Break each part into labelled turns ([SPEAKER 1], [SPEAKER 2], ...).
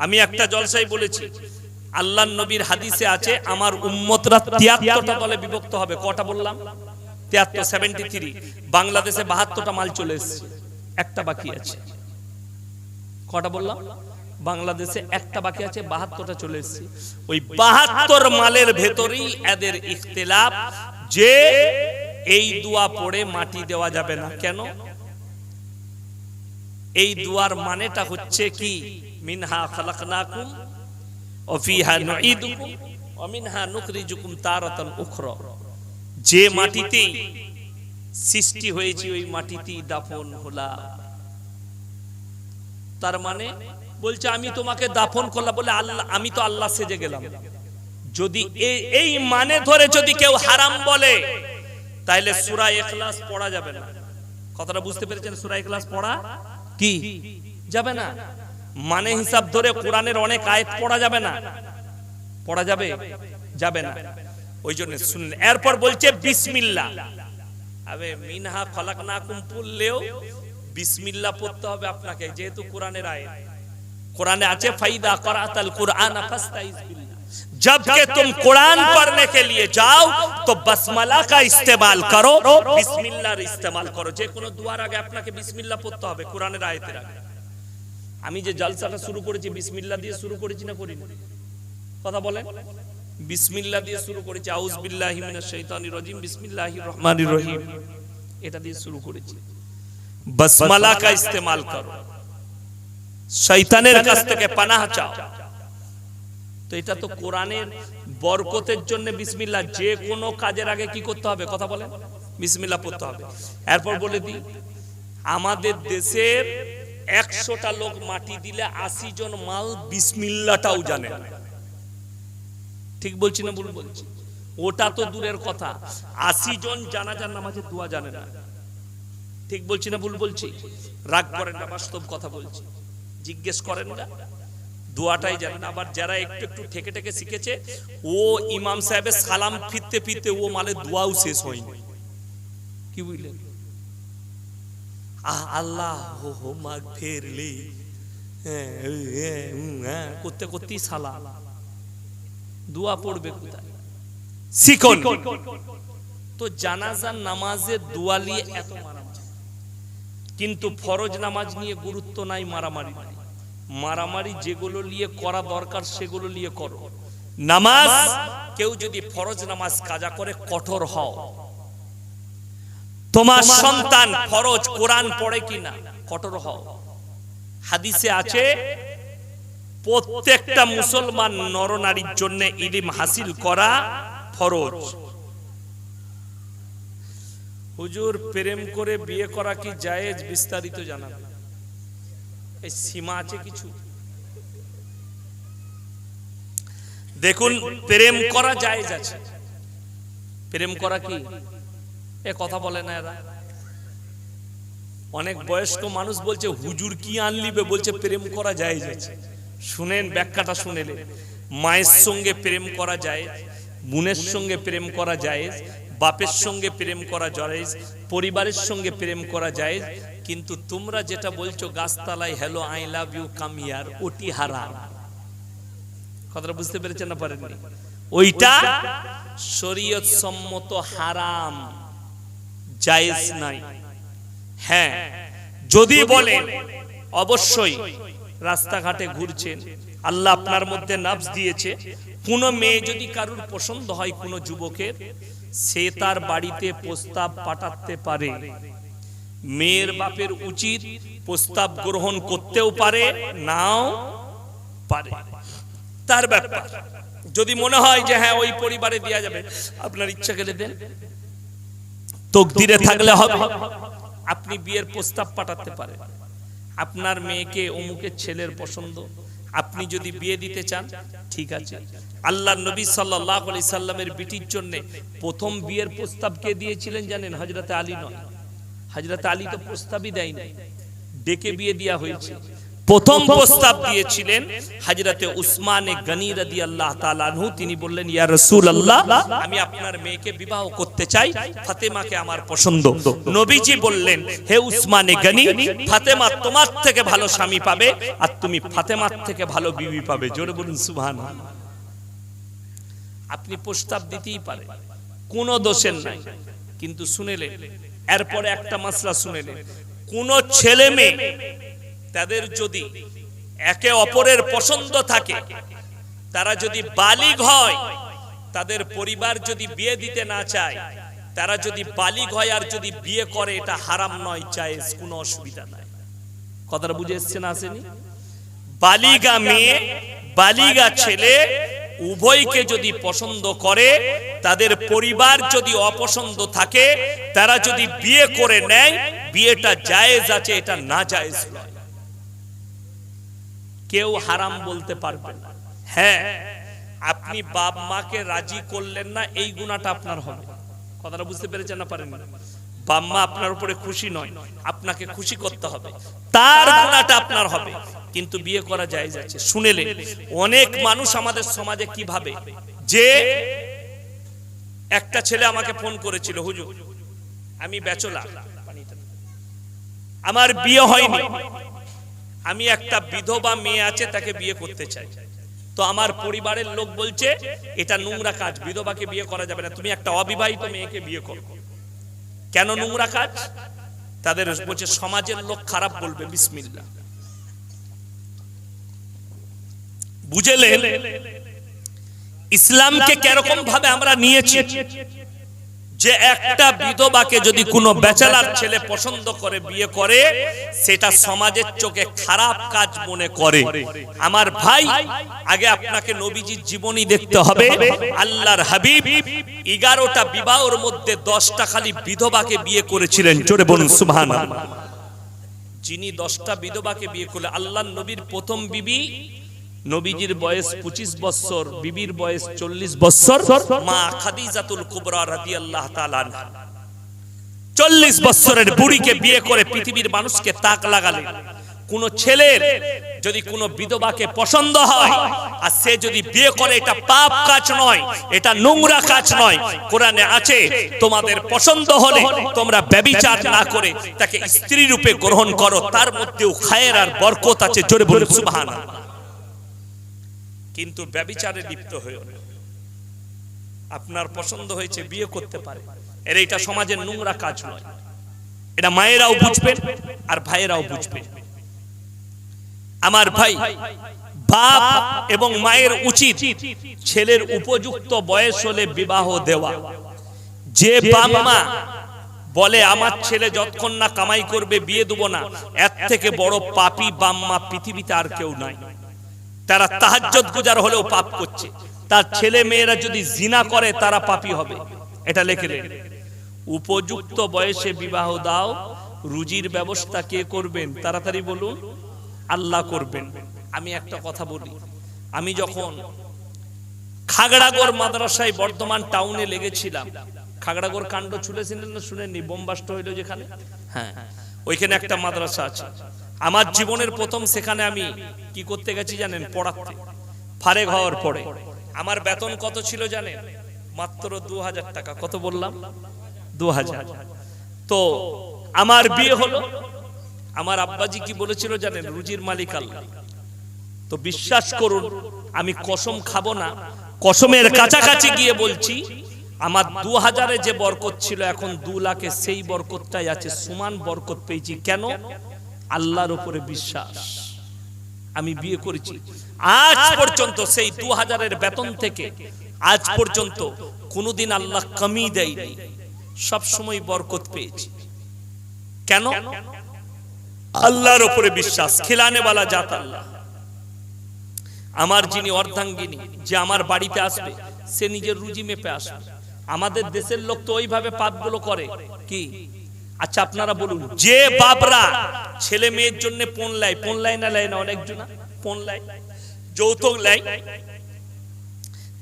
[SPEAKER 1] আমি একটা জলসাই বলেছি আল্লাহ নবীর হাদিসে আছে, আমার উম্মতরা তিয়াত্তরটা দলে বিভক্ত হবে। কটা বললাম? তিয়াত্তর সেভেন্টি থ্রি বাংলাদেশে বাহাত্তরটা মাল চলে এসছে। একটা বাকি আছে। কটা বললাম? বাংলাদেশে একটা বাকি আছে, বাহাত্তরটা চলে এসছে। ওই বাহাত্তর মালের ভেতরেই এদের ইখতিলাফ। যে এই দোয়া পড়ে মাটি দেওয়া যাবে না। কেন? এই দুয়ার মানেটা হচ্ছে কি? মিনহা খালাকনাকুম, ও ফিহা নুঈদুকুম ওয়া মিনহা নুখরিজুকুম তারাতান উখরা। যে মাটিতে সৃষ্টি হয়েছে, ওই মাটিতেই দাফন হলাম তার মানে বলছে, আমি তোমাকে দাফন করলাম বলে আল্লাহ, আমি তো আল্লাহ সেজে গেলাম। যদি এই মানে ধরে যদি কেউ হারাম বলে তাহলে সূরা ইখলাস পড়া যাবে না। কথাটা বুঝতে পেরেছেন সূরা ইখলাস পড়া? কি? যাবে না। মানে হিসাব ধরে কোরআনের অনেক আয়াত পড়া যাবে না। পড়া যাবে? যাবে না। ওই জন্য শুনলেন। এরপর বলছে বিসমিল্লা আবে মিনহা খলাক না পড়লেও বিসমিল্লা পড়তে হবে আপনাকে, যেহেতু কোরআনের আয়াত। কোরআনে আছে, ফাইদা করাতাল কোরআন ফাস্তাইজ बिल्लाह जब के तुम कुरान पढ़ने के लिए जाओ तो बसमला का इस्तेमाल करो बिस्मिल्लाह इस्तेमाल करो যে কোনো দুয়ার আগে আপনাকে বিসমিল্লাহ পড়তে হবে কোরআনের আয়াতের আগে আমি যে জলসাটা শুরু করেছি বিসমিল্লাহ দিয়ে শুরু করেছি না করিনি কথা বলেন বিসমিল্লাহ দিয়ে শুরু করেছি আউজ বিল্লাহি মিনাশ শাইতানির রাজিম বিসমিল্লাহির রহমানির রহিম এটা দিয়ে শুরু করেছি বসমালা का इस्तेमाल करो শয়তানের কাছ থেকে পানাহ চাও তো এটা তো কোরআনের বরকতের জন্য বিসমিল্লাহ, যে কোনো কাজের আগে কি করতে হবে? কথা বলেন। বিসমিল্লাহ পড়তে হবে। এরপর বলে দিই, আমাদের দেশের একশোটা লোক মাটি দিলে আশি জন মাল বিসমিল্লাটাও জানে। ঠিক বলছি না ভুল বলছি? ওটা তো দূরের কথা। আশি জন জানা জানাজার নামাজের দোয়া জানে না। ঠিক বলছি না ভুল বলছি? রাগ করেন না, বাস্তব কথা বলছি। জিজ্ঞেস করেন না। দোয়াটাই জানেন আবার যারা একটু একটু ঠেকে ঠেকে শিখেছে ও ইমাম সাহেবের সালাম ফিরতে ফিরতে ও মালে দোয়াও শেষ হয়নি। কি বুঝলেন? আহ আল্লাহ ফেরলি। হ্যাঁ, হ্যাঁ, হ্যাঁ, করতে করতেই সালা দোয়া পড়বে কোথায়? তো জানাজার নামাজে দোয়া নিয়ে এত মারামারি। কিন্তু ফরজ নামাজ নিয়ে গুরুত্ব নাই মারামারি নাই। মারামারি যেগুলো নিয়ে করা দরকার সেগুলো নিয়ে করো। নামাজ কেউ যদি ফরজ নামাজ কাজা করে কঠোর হও। তোমার সন্তান ফরজ কোরআন পড়ে কিনা কঠোর হও। হাদিসে আছে প্রত্যেকটা মুসলমান নরনারীর জন্য ইলিম হাসিল করা ফরজ। হুজুর প্রেম করে বিয়ে করা কি জায়েজ? বিস্তারিত জানাবেন এই সীমা আছে কিছু? দেখুন প্রেম করা জায়েজ আছে। প্রেম করা কি? এ কথা বলে না এরা। অনেক বয়স্ক মানুষ বলছে হুজুর কি আনলিবে? বলছে প্রেম করা জায়েজ আছে। শুনেন ব্যাখ্যাটা শুনেলে মায়ের সঙ্গে প্রেম করা যায় বোনের সঙ্গে প্রেম করা যায় বাপের সঙ্গে প্রেম করা যায় পরিবারের সঙ্গে প্রেম করা যায় কিন্তু তোমরা যেটা বলছো, গাছতলায় হ্যালো আই লাভ ইউ কাম ইয়ার ওটি হারাম। কথাটা বুঝতে পেরেছেন না পারেননি? ওইটা শরীয়ত সম্মত হারাম, জায়েজ নাই। হ্যাঁ যদি বলেন অবশ্যই রাস্তাঘাটে ঘুরছেন, আল্লাহ আপনার মধ্যে নাফস দিয়েছে, কোন মেয়ে যদি কারুর পছন্দ হয় কোন যুবকের সে তার বাড়িতে প্রস্তাব পাঠাতে পারে। মেয়ের বাপের উচিত প্রস্তাব গ্রহণ করতেও পারে, নাও পারে। তার ব্যাপার, যদি মনে হয় যে হ্যাঁ ওই পরিবারে দেওয়া যাবে, আপনার ইচ্ছা গেলে দেন। তকদিরে থাকলে হবে। আপনি বিয়ের প্রস্তাব পাঠাতে পারেন। আপনার মেয়েকে অমুকের ছেলের পছন্দ। আপনি যদি বিয়ে দিতে চান, ঠিক আছে। আল্লাহ নবী সাল্লাহ আলি সাল্লামের বিটির জন্য প্রথম বিয়ের প্রস্তাব কে দিয়েছিলেন জানেন? হজরতে আলী নয়। হজরত আলী তো প্রস্তাবই দেয়নি। ডেকে বিয়ে দেওয়া হয়েছে। প্রথম প্রস্তাব দিয়েছিলেন হাজরাতে উসমানে গনি রাদি আল্লাহ তালানহু তিনি বললেন, ইয়া রসুল আল্লাহ আমি আপনার মেয়েকে বিবাহ করতে চাই, ফাতেমাকে আমার পছন্দ। নবীজি বললেন, হে উসমানে গনি, ফাতেমা তোমার থেকে ভালো স্বামী পাবে আর তুমি ফাতেমার থেকে ভালো বিবি পাবে। জোরে বলুন সুবহান আপনি প্রস্তাব দিতেই পারে কোনো দোষের নাই। কিন্তু শুনেলেন, এরপরে একটা মাসলা শুনেলেন। কোন ছেলে মেয়ে তাদের যদি একে অপরের পছন্দ থাকে, তারা যদি বালিগ হয়, তাদের পরিবার যদি বিয়ে দিতে না চায়, তারা যদি বালিগ হয় আর যদি বিয়ে করে, এটা হারাম নয় চায় কোনো অসুবিধা নাই। কথাটা বুঝে এসছেন আসেনি? বালিগা মেয়ে, বালিগা ছেলে উভয়কে যদি পছন্দ করে, তাদের পরিবার যদি অপছন্দ থাকে, তারা যদি বিয়ে করে নেয়, বিয়েটা জায়েজ আছে, এটা না জায়েজ কেউ হারাম বলতে পারবে না। হ্যাঁ আপনি বাপ মাকে রাজি করলেন না, এই গুণাটা আপনার হবে। কথাটা বুঝতে পেরেছেন না পারেন বাপ মা আপনার উপরে খুশি নয়, আপনাকে খুশি করতে হবে। তার গুণাটা আপনার হবে। কিন্তু বিয়ে করা যায় যাচ্ছে শুনেলেন অনেক মানুষ আমাদের সমাজে কি ভাবে? যে একটা ছেলে আমাকে ফোন করেছিল, হুজুর, আমি ব্যাচলার। আমার বিয়ে হয়নি। আমি একটা বিধবা মেয়ে আছে, তাকে বিয়ে করতে চাই। তো আমার পরিবারের লোক বলছে, এটা নোংরা কাজ, বিধবাকে বিয়ে করা যাবে না। তুমি একটা অবিবাহিত মেয়েকে বিয়ে করো। কেন নোংরা কাজ? তাদের বলছে, সমাজের লোক খারাপ বলবে বিসমিল্লা বুঝলেন, ইসলামকে কীরকম ভাবে আমরা নিয়েছি? যে একটা বিধবাকে যদি কোনো বেচালার ছেলে পছন্দ করে, বিয়ে করে, সেটা সমাজের চোখে খারাপ কাজ মনে করে। আমার ভাই, আগে আপনাকে নবীজির জীবনী দেখতে হবে। আল্লাহর হাবিব এগারোটা বিবাহর মধ্যে দশটা খালি বিধবাকে বিয়ে করেছিলেন। জোরে বলুন সুবহান যিনি দশটা বিধবাকে বিয়ে করলে আল্লাহ নবীর প্রথম বিবি নবীজির বয়স পঁচিশ বছর বিবির বয়স চল্লিশ বছর। মা খাদিজাতুল কুবরা রাদি আল্লাহ চল্লিশ বছরের বুড়িকে বিয়ে করে পৃথিবীর মানুষকে তাক লাগালেন কোন ছেলের যদি কোনো বিধবাকে পছন্দ হয় আর সে যদি বিয়ে করে এটা পাপ কাজ নয় এটা নোংরা কাজ নয়। কোরআনে আছে তোমাদের পছন্দ হলে তোমরা ব্যবিচার না করে তাকে স্ত্রী রূপে গ্রহণ করো তার মধ্যেও খায়ের আর বরকত আছে। জোরে বলে সুবহানাল্লাহ। কিন্তু ব্যবিচারে লিপ্ত হয়েও না। আপনার পছন্দ হয়েছে বিয়ে করতে পারে। এর এটা সমাজের নোংরা কাজ নয়। এটা মায়েরাও বুঝবেন আর ভাইয়েরাও বুঝবেন। আমার ভাই বাপ এবং মায়ের উচিত ছেলের উপযুক্ত বয়স হলে বিবাহ দেওয়া। যে বাপ মা বলে আমার ছেলে যতক্ষণ না কামাই করবে বিয়ে দেবো না এর থেকে বড় পাপি বাম্মা পৃথিবীতে আর কেউ নাই। তারা তাহাজ্জত গুজার হলেও পাপ করছে। তার ছেলে মেয়েরা যদি জিনা করে, তারা পাপি হবে। এটা লেখলেন। উপযুক্ত বয়সে বিবাহ দাও, রুজির ব্যবস্থা কে করবেন? তাড়াতাড়ি বলুন, আল্লাহ করবেন। আমি একটা কথা বলি। আমি যখন খাগড়াগড় মাদ্রাসায় বর্ধমান টাউনে লেগেছিলাম, খাগড়াগড় কাণ্ড ছুলেছিলেন না শুনেননি? বোমবাস্ট হইল যেখানে? হ্যাঁ ওইখানে একটা মাদ্রাসা আছে। আমার জীবনের প্রথম সেখানে আমি কি করতে গেছি জানেন? পড়াতে। ফারেক হওয়ার পরে আমার বেতন কত ছিল জানেন? মাত্র দু হাজার টাকা। কত বললাম? দু হাজার তো আমার বিয়ে হলো। আমার আব্বাজি কি বলেছিল জানেন? রুজির মালিক আল্লাহ। তো বিশ্বাস করুন, আমি কসম খাব না। কসমের কাছাকাছি গিয়ে বলছি, আমার দু হাজারে যে বরকত ছিল, এখন দু লাখে সেই বরকতটাই আছে। সমান বরকত পেয়েছি। কেন? আল্লাহর উপরে বিশ্বাস। আমি বিয়ে করেছি। আজ পর্যন্ত সেই দু হাজারের বেতন থেকে আজ পর্যন্ত কোনোদিন আল্লাহ কমি দেয়নি। সব সময় বরকত পেয়েছি। কেন? আল্লাহর উপরে বিশ্বাস। খিলানে বালা জাত আল্লাহ। আমার যিনি অর্ধাঙ্গিনী যে আমার বাড়িতে আসবে সে নিজের রুজি মেপে আসবে। আমাদের দেশের লোক তো ওইভাবে পাপগুলো করে। কি? আচ্ছা আপনারা বলুন, যে বাপরা ছেলে মেয়ের জন্য পণ লাই পণ লাই না লাই না অনেকজন পণ লাই, যৌতুক লাই,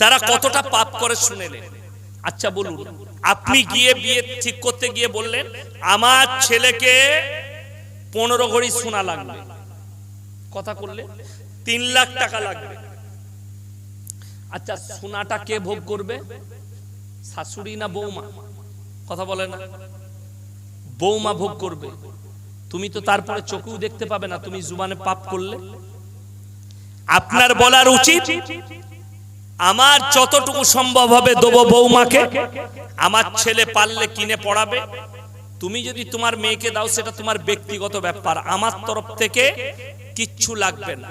[SPEAKER 1] তারা কতটা পাপ করে শুনেলেন আচ্ছা বলুন, আপনি গিয়ে বিয়ে ঠিক করতে গিয়ে বললেন, আমার ছেলেকে পনেরো ঘড়ি সোনা লাগবে। কথা করলে? তিন লাখ টাকা লাগবে। আচ্ছা সোনাটা কে ভোগ করবে? শাশুড়ি না বৌমা? কথা বলে না? বৌমা ভোগ করবে। তুমি তো তারপরে চোখেও দেখতে পাবে না, তুমি জুবানে পাপ করলে। আপনার বলার উচিত, আমার যতটুকু সম্ভব হবে দেবো বৌমাকে, আমার ছেলে পারলে কিনে পড়াবে। তুমি যদি তোমার মেয়েকে দাও, সেটা তোমার ব্যক্তিগত ব্যাপার। আমার তরফ থেকে কিচ্ছু লাগবে না।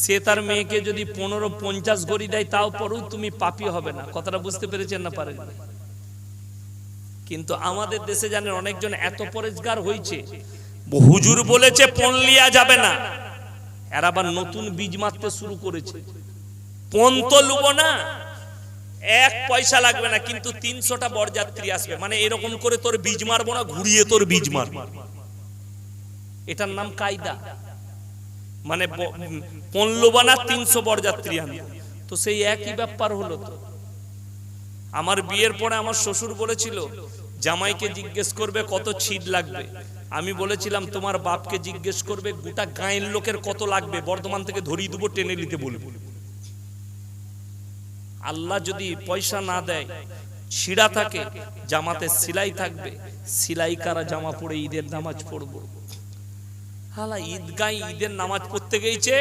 [SPEAKER 1] সে তার মেয়েকে যদি পনেরো পঞ্চাশ গড়ি দেয়, তাও পরেও তুমি পাপি হবে না। কথাটা বুঝতে পেরেছেন না পারেন? কিন্তু আমাদের দেশে জানেন অনেকজন এত পরেজগার হয়েছে হুজুর বলেছে পণ লিয়া যাবে না। এরা আবার নতুন বীজ মারতে শুরু করেছে। পণ তো লুব না। এক পয়সা লাগবে না কিন্তু তিনশোটা বরযাত্রী আসবে। মানে এরকম করে তোর বীজ মারবো না ঘুরিয়ে তোর বীজ মারবো। এটার নাম কায়দা। মানে পনলোবানা তিনশো বরযাত্রী আনবে। তো সেই একই ব্যাপার হলো তো। আমার বিয়ের পরে আমার শ্বশুর বলেছিল, জামাইকে জিজ্ঞেস করবে কত ছিট লাগবে। আমি বলেছিলাম, তোমার বাপকে জিজ্ঞেস করবে গোটা গায়ের লোকের কত লাগবে? বর্ধমান থেকে ধরিয়ে দেবো, টেনে নিতে বলব। আল্লাহ যদি পয়সা না দেয়, ছিঁড়া থাকে, জামাতে সিলাই থাকবে, সিলাই কারা জামা পরে ঈদের নামাজ পড়ব? হালা ঈদগাই ঈদের নামাজ পড়তে গেছে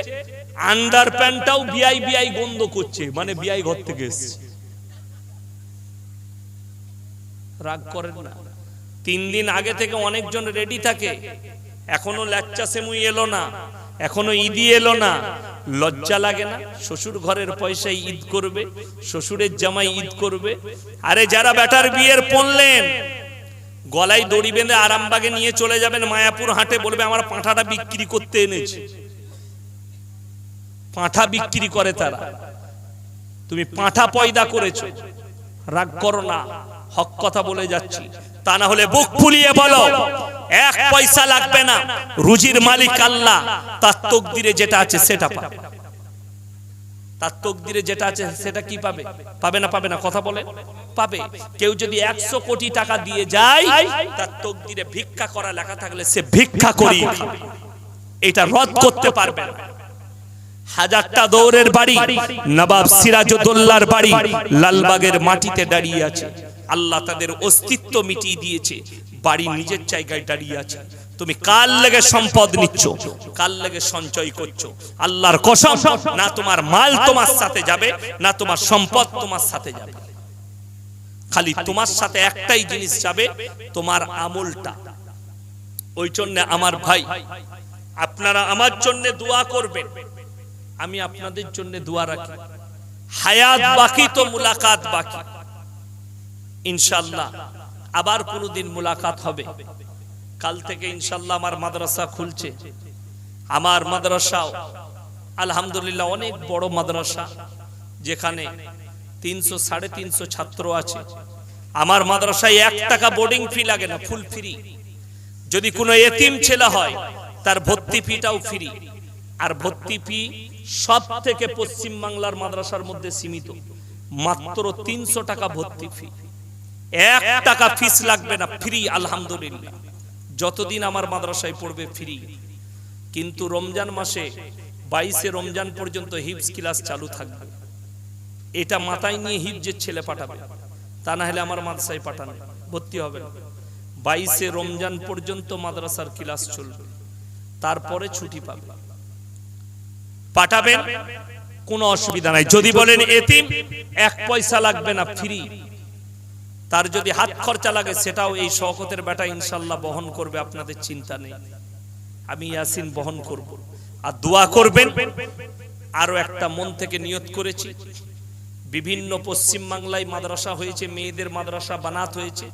[SPEAKER 1] আন্ডার প্যান্টটাও বিআই বিআই গন্ধ করছে মানে বিআই ঘর থেকে এসছে। রাগ করেন না। তিন দিন আগে থেকে অনেকজন রেডি থাকে। এখনও ল্যাচ্চা সেমুই এলো না। এখনও ঈদি এলো না। লজ্জা লাগে না? শ্বশুর ঘরের পয়সায় ঈদ করবে, শ্বশুরের জামাই ঈদ করবে। আরে যারা বেটার বিয়ের পড়লেন, গলায় দড়ি বেঁধে আরামবাগে নিয়ে চলে যাবেন মায়াপুর হাটে বলবে, আমার পাঁঠাটা বিক্রি করতে এনেছে। পাঁঠা বিক্রি করে তারা। তুমি পাঁঠা পয়দা করেছ। রাগ করো না। হক কথা বলে যাচ্ছি। তা না হলে বুক ফুলিয়ে বলো, এক পয়সা লাগবে না, রুজির মালিক আল্লাহ। তার তকদিরে যেটা আছে সেটা পাবে। তার তকদিরে যেটা আছে সেটা কি পাবে? পাবে না পাবে না কথা বলে? পাবে। কেউ যদি একশো কোটি টাকা দিয়ে যায়, তার তকদিরে ভিক্ষা করা লেখা থাকলে সে ভিক্ষা করি এটা রদ করতে পারবে না। হাজারটা দৌড়ের বাড়ি, নবাব সিরাজউদ্দৌলার বাড়ি, লালবাগের মাটিতে দাঁড়িয়ে আছে। আল্লাহ তাদের অস্তিত্ব মিটিয়ে দিয়েছে। বাড়ি নিজের জায়গায় দাঁড়িয়ে আছে। তুমি কাল লেগে সম্পদ নিচ্ছ? কাল লেগে সঞ্চয় করছ? আল্লাহর কসম, না তোমার মাল তোমার সাথে যাবে, না তোমার সম্পদ তোমার সাথে যাবে। খালি তোমার সাথে একটাই জিনিস যাবে, তোমার আমলটা। ওই জন্য আমার ভাই, আপনারা আমার জন্য দোয়া করবেন। আমি আপনাদের জন্য দোয়া রাখি। হায়াত বাকি তো মুলাকাত বাকি। ইনশাল্লাহ আবার কোনোদিন মুলাকাত হবে। কাল থেকে ইনশাল্লাহ আমার মাদ্রাসা খুলছে। আমার মাদ্রাসাও আলহামদুলিল্লাহ অনেক বড় মাদ্রাসা, যেখানে তিনশো সাড়ে তিনশো ছাত্র আছে। আমার মাদ্রাসায় এক টাকা বোর্ডিং ফি লাগে না ফুল ফ্রি যদি কোনো এতিম ছেলে হয়, তার ভর্তি ফিটাও ফ্রি আর ভর্তি ফি সব থেকে পশ্চিম বাংলার মাদ্রাসার মধ্যে সীমিত। মাত্র তিনশো টাকা ভর্তি ফি এক টাকা ফিস লাগবে না ফ্রি আলহামদুলিল্লাহ। যতদিন আমার মাদ্রাসায় পড়বে ফ্রি কিন্তু রমজান মাসে, বাইশে রমজান পর্যন্ত হিপস ক্লাস চালু থাকবে। এটা মাথায় নিয়ে হিপজের ছেলে পাঠাবে, তা না হলে আমার মাদ্রাসায় পাঠানো, ভর্তি হবে না। বাইশে রমজান পর্যন্ত মাদ্রাসার ক্লাস চলবে, তারপরে ছুটি পাবে। পাঠাবেন, কোনো অসুবিধা নাই। যদি বলেন এতিম, এক পয়সা লাগবে না ফ্রি তার যদি হাত খরচা লাগে সেটাও এই শওকতের বেটা ইনশাল্লাহ বহন করবে আপনাদের চিন্তা নেই। আমি ইয়াসিন বহন করব। আর দোয়া করবেন। আরও একটা মন থেকে নিয়ত করেছি। বিভিন্ন পশ্চিম বাংলায় মাদ্রাসা হয়েছে মেয়েদের মাদ্রাসা বানাত হয়েছে।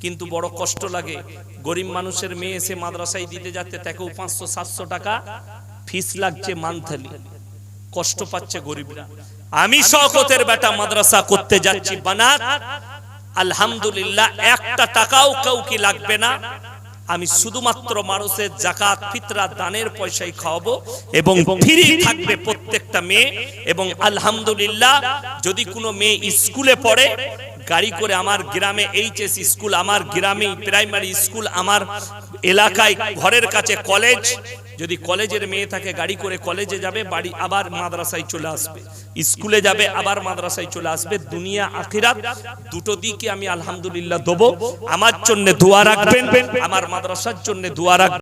[SPEAKER 1] কিন্তু বড় কষ্ট লাগে। গরিব মানুষের মেয়ে এসে মাদ্রাসায় দিতে যাতে তাকেও পাঁচশো সাতশো টাকা ফিস লাগছে মান্থলি। কষ্ট পাচ্ছে গরিবরা। আমি শওকতের বেটা মাদ্রাসা করতে যাচ্ছি বানাত আলহামদুলিল্লাহ একটা টাকাও কাউকে লাগবে না। আমি শুধুমাত্র মানুষের জাকাত ফিতরা দানের পয়সাই খাওয়াবো এবং ফ্রি থাকবে প্রত্যেকটা মেয়ে এবং আলহামদুলিল্লাহ যদি কোনো মেয়ে স্কুলে পড়ে গাড়ি করে আমার গ্রামে এইচএস স্কুল আমার গ্রামে প্রাইমারি স্কুল আমার এলাকায় ঘরের কাছে কলেজ যদি কলেজের মেয়ে থাকে, গাড়ি করে কলেজে যাবে, বাড়ি আবার মাদ্রাসায় চলে আসবে। স্কুলে যাবে, আবার মাদ্রাসায় চলে আসবে। দুনিয়া, আখিরাত, দুটো দিকে আমি আলহামদুলিল্লাহ দেবো। আমার জন্য দোয়া রাখবেন, আমার মাদ্রাসার জন্য দোয়া রাখবেন।